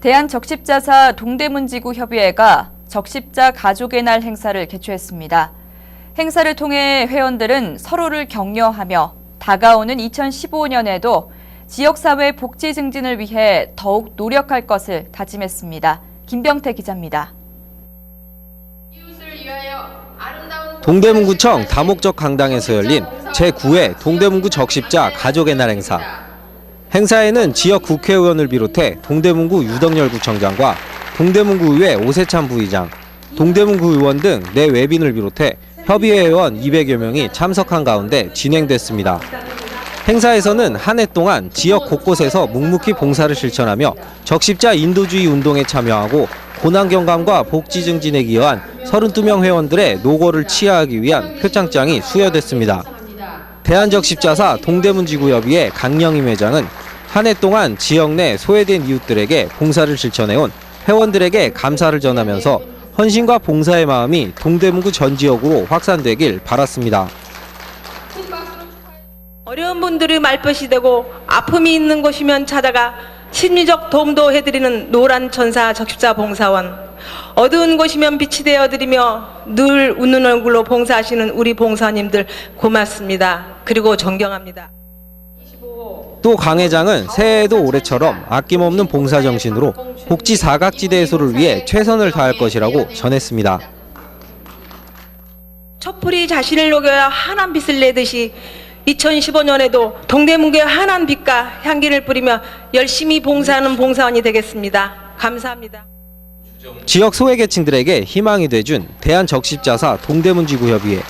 대한적십자사 동대문지구 협의회가 적십자 가족의 날 행사를 개최했습니다. 행사를 통해 회원들은 서로를 격려하며 다가오는 2015년에도 지역사회 복지 증진을 위해 더욱 노력할 것을 다짐했습니다. 김병태 기자입니다. 동대문구청 다목적 강당에서 열린 제9회 동대문구 적십자 가족의 날 행사. 행사에는 지역 국회의원을 비롯해 동대문구 유덕열 구청장과 동대문구의회 오세찬 부의장, 동대문구 의원 등 내 외빈을 비롯해 협의회 회원 200여 명이 참석한 가운데 진행됐습니다. 행사에서는 한 해 동안 지역 곳곳에서 묵묵히 봉사를 실천하며 적십자 인도주의 운동에 참여하고 고난 경감과 복지 증진에 기여한 32명 회원들의 노고를 치하하기 위한 표창장이 수여됐습니다. 대한적 십자사 동대문지구협의회 강영임 회장은 한 해 동안 지역 내 소외된 이웃들에게 봉사를 실천해온 회원들에게 감사를 전하면서 헌신과 봉사의 마음이 동대문구 전 지역으로 확산되길 바랐습니다. 어려운 분들이 말벗이 되고 아픔이 있는 곳이면 찾아가 심리적 도움도 해드리는 노란 천사 적십자 봉사원 어두운 곳이면 빛이 되어드리며 늘 웃는 얼굴로 봉사하시는 우리 봉사님들 고맙습니다. 그리고 존경합니다. 또 강 회장은 새해에도 올해처럼 아낌없는 봉사 정신으로 복지 사각지대 해소를 위해 최선을 다할 것이라고 전했습니다. 촛불이 자신을 녹여야 환한 빛을 내듯이 2015년에도 동대문교의 환한 빛과 향기를 뿌리며 열심히 봉사하는 봉사원이 되겠습니다. 감사합니다. 지역 소외계층들에게 희망이 돼준 대한적십자사 동대문지구협의회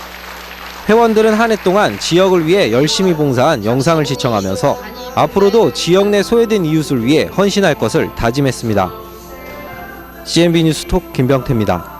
회원들은 한 해 동안 지역을 위해 열심히 봉사한 영상을 시청하면서 앞으로도 지역 내 소외된 이웃을 위해 헌신할 것을 다짐했습니다. CNB 뉴스 톡 김병태입니다.